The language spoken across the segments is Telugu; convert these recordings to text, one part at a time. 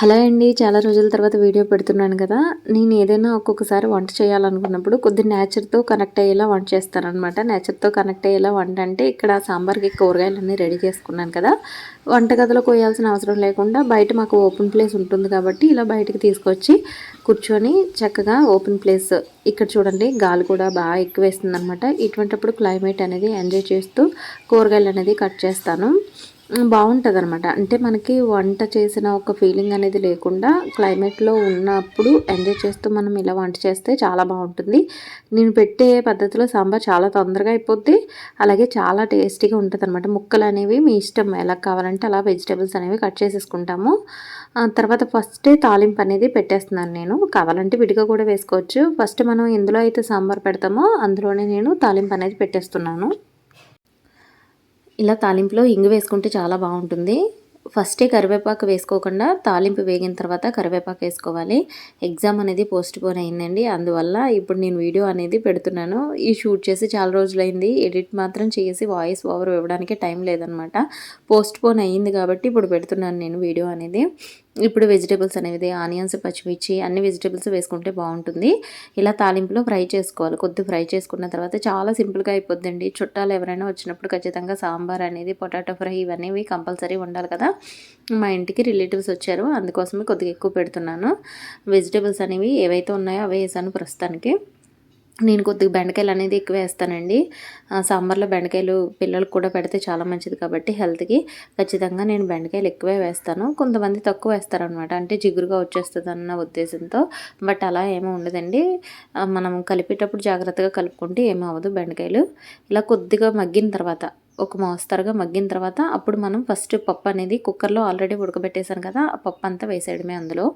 హలో అండి చాలా రోజుల తర్వాత వీడియో పెడుతున్నాను కదా. నేను ఏదైనా ఒక్కొక్కసారి వంట చేయాలనుకున్నప్పుడు కొద్ది నేచర్తో కనెక్ట్ అయ్యేలా వంట చేస్తానమాట నేచర్తో కనెక్ట్ అయ్యేలా వంట అంటే ఇక్కడ సాంబార్కి కూరగాయలన్నీ రెడీ చేసుకున్నాను కదా. వంటగదిలో కోయాల్సిన అవసరం లేకుండా బయట మాకు ఓపెన్ ప్లేస్ ఉంటుంది కాబట్టి ఇలా బయటకు తీసుకొచ్చి కూర్చొని చక్కగా ఓపెన్ ప్లేస్ ఇక్కడ చూడండి గాలి కూడా బాగా ఎక్కువ వేస్తుంది అనమాట ఇటువంటిప్పుడు క్లైమేట్ అనేది ఎంజాయ్ చేస్తూ కూరగాయలు అనేది కట్ చేస్తాను. బాగుంటుంది అనమాట అంటే మనకి వంట చేసిన ఒక ఫీలింగ్ అనేది లేకుండా క్లైమేట్లో ఉన్నప్పుడు ఎంజాయ్ చేస్తూ మనం ఇలా వంట చేస్తే చాలా బాగుంటుంది. నేను పెట్టే పద్ధతిలో సాంబార్ చాలా తొందరగా అయిపోద్ది. అలాగే చాలా టేస్టీగా ఉంటుంది అనమాట ముక్కలు అనేవి మీ ఇష్టం. ఎలా కావాలంటే అలా వెజిటేబుల్స్ అనేవి కట్ చేసేసుకుంటాము. తర్వాత ఫస్టే తాలింపు అనేది పెట్టేస్తున్నాను నేను. కావాలంటే విడిగా కూడా వేసుకోవచ్చు. ఫస్ట్ మనం ఎందులో అయితే సాంబార్ పెడతామో అందులోనే నేను తాలింపు అనేది పెట్టేస్తున్నాను. ఇలా తాలింపులో ఇంగు వేసుకుంటే చాలా బాగుంటుంది. ఫస్టే కరివేపాకు వేసుకోకుండా తాలింపు వేగిన తర్వాత కరివేపాకు వేసుకోవాలి. ఎగ్జామ్ అనేది పోస్ట్ పోన్ అయిందండి. అందువల్ల ఇప్పుడు నేను వీడియో అనేది పెడుతున్నాను. ఈ షూట్ చేసి చాలా రోజులైంది. ఎడిట్ మాత్రం చేసి వాయిస్ ఓవర్ ఇవ్వడానికి టైం లేదనమాట పోస్ట్ పోన్ అయ్యింది కాబట్టి ఇప్పుడు పెడుతున్నాను నేను వీడియో అనేది. ఇప్పుడు వెజిటేబుల్స్ అనేవి ఆనియన్స్ పచ్చిమిర్చి అన్ని వెజిటేబుల్స్ వేసుకుంటే బాగుంటుంది. ఇలా తాలింపులో ఫ్రై చేసుకోవాలి. కొద్ది ఫ్రై చేసుకున్న తర్వాత చాలా సింపుల్గా అయిపోద్దండి. చుట్టాలు ఎవరైనా వచ్చినప్పుడు ఖచ్చితంగా సాంబార్ అనేది పొటాటో ఫ్రై ఇవన్నీ కంపల్సరీ ఉండాలి కదా. మా ఇంటికి రిలేటివ్స్ వచ్చారు. అందుకోసమే కొద్దిగా ఎక్కువ పెడుతున్నాను. వెజిటేబుల్స్ అనేవి ఏవైతే ఉన్నాయో అవే వేసాను ప్రస్తుతానికి. నేను కొద్దిగా బెండకాయలు అనేది ఎక్కువ వేస్తానండి. సాంబార్లో బెండకాయలు పిల్లలకు కూడా పెడితే చాలా మంచిది కాబట్టి హెల్త్కి ఖచ్చితంగా నేను బెండకాయలు ఎక్కువే వేస్తాను. కొంతమంది తక్కువ వేస్తారనమాట అంటే జిగురుగా వచ్చేస్తుంది అన్న ఉద్దేశంతో. బట్ అలా ఏమీ ఉండదండి. మనం కలిపేటప్పుడు జాగ్రత్తగా కలుపుకుంటే ఏమీ అవ్వదు బెండకాయలు. ఇలా కొద్దిగా మగ్గిన తర్వాత ఒక మోస్తరుగా మగ్గిన తర్వాత అప్పుడు మనం ఫస్ట్ పప్పు అనేది కుక్కర్లో ఆల్రెడీ ఉడకబెట్టేశాను కదా ఆ పప్పు అంతా వేసేయడమే అందులో.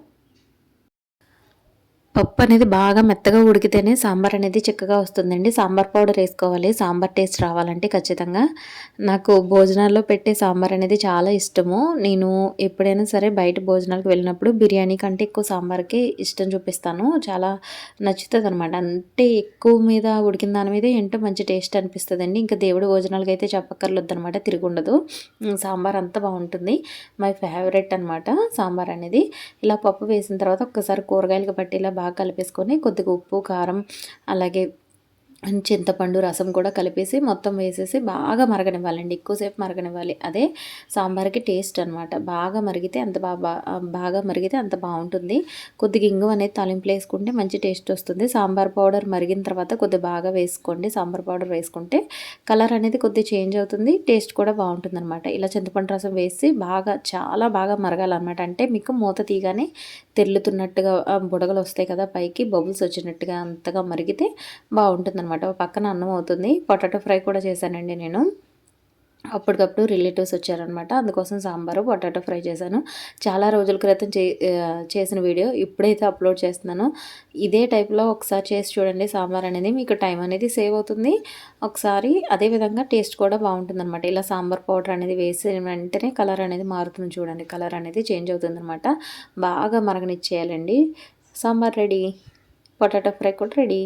పప్పు అనేది బాగా మెత్తగా ఉడికితేనే సాంబార్ అనేది చిక్కగా వస్తుందండి. సాంబార్ పౌడర్ వేసుకోవాలి. సాంబార్ టేస్ట్ రావాలంటే ఖచ్చితంగా. నాకు భోజనాల్లో పెట్టే సాంబార్ అనేది చాలా ఇష్టము. నేను ఎప్పుడైనా సరే బయట భోజనాలకు వెళ్ళినప్పుడు బిర్యానీ కంటే ఎక్కువ సాంబార్కి ఇష్టం చూపిస్తాను. చాలా నచ్చుతుంది అనమాట అంటే ఎక్కువ మీద ఉడికిన దాని మీద ఏంటో మంచి టేస్ట్ అనిపిస్తుందండి. ఇంకా దేవుడి భోజనాలకు అయితే చెప్పక్కర్లేదు అనమాట తిరిగి ఉండదు సాంబార్ అంతా బాగుంటుంది. మై ఫేవరెట్ అనమాట సాంబార్ అనేది ఇలా పప్పు వేసిన తర్వాత ఒక్కసారి కూరగాయలకు బట్టి ఇలా బాగా కలిపేసుకొని కొద్దిగా ఉప్పు కారం అలాగే చింతపండు రసం కూడా కలిపేసి మొత్తం వేసేసి బాగా మరగనివ్వాలండి. ఎక్కువసేపు మరగనివ్వాలి. అదే సాంబార్కి టేస్ట్ అనమాట బాగా మరిగితే అంత బాగా బాగా మరిగితే అంత బాగుంటుంది. కొద్దిగా ఇంగు అనేది తాలింపులు వేసుకుంటే మంచి టేస్ట్ వస్తుంది. సాంబార్ పౌడర్ మరిగిన తర్వాత కొద్దిగా బాగా వేసుకోండి. సాంబార్ పౌడర్ వేసుకుంటే కలర్ అనేది కొద్దిగా చేంజ్ అవుతుంది. టేస్ట్ కూడా బాగుంటుంది అనమాట ఇలా చింతపండు రసం వేసి బాగా చాలా బాగా మరగాలన్నమాట. అంటే మీకు మూత తీగానే తెల్లుతున్నట్టుగా బుడగలు వస్తాయి కదా పైకి బబుల్స్ వచ్చినట్టుగా అంతగా మరిగితే బాగుంటుందన్నమాట. పక్కన అన్నం అవుతుంది. పొటాటో ఫ్రై కూడా చేశానండి నేను. అప్పటికప్పుడు రిలేటివ్స్ వచ్చారనమాట. అందుకోసం సాంబారు పొటాటో ఫ్రై చేశాను. చాలా రోజుల క్రితం చే చేసిన వీడియో. ఇప్పుడైతే అప్లోడ్ చేస్తున్నాను. ఇదే టైప్లో ఒకసారి చేసి చూడండి. సాంబార్ అనేది మీకు టైం అనేది సేవ్ అవుతుంది. ఒకసారి అదేవిధంగా టేస్ట్ కూడా బాగుంటుంది అనమాట ఇలా సాంబార్ పౌడర్ అనేది వేసిన వెంటనే కలర్ అనేది మారుతుంది చూడండి. కలర్ అనేది చేంజ్ అవుతుంది అనమాట బాగా మరగనిచ్చేయాలండి. సాంబార్ రెడీ. పొటాటో ఫ్రై కూడా రెడీ.